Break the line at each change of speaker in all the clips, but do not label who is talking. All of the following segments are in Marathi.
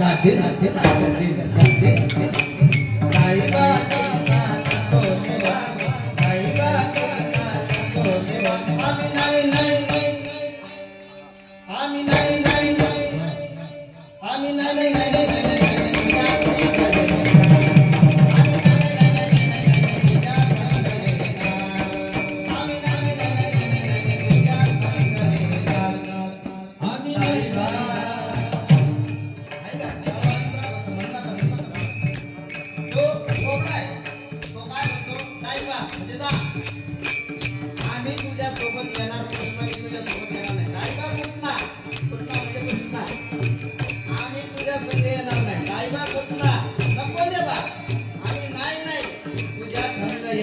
दादे दादे दादे दादे दाई बा आम्ही नाही नाही नाही आम्ही नाही नाही नाही आम्ही नाही नाही नाही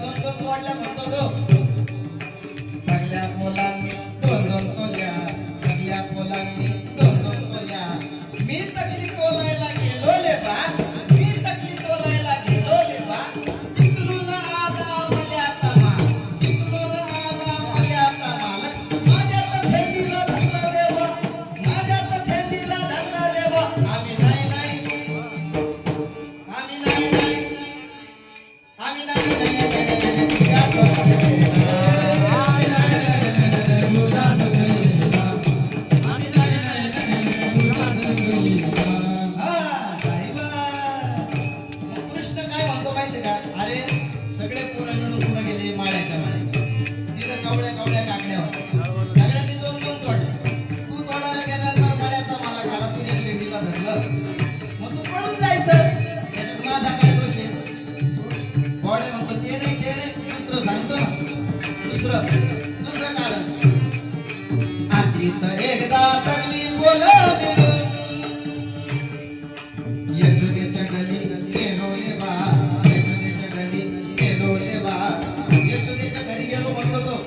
दोन दोन वाढल्या म्हणतो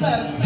일단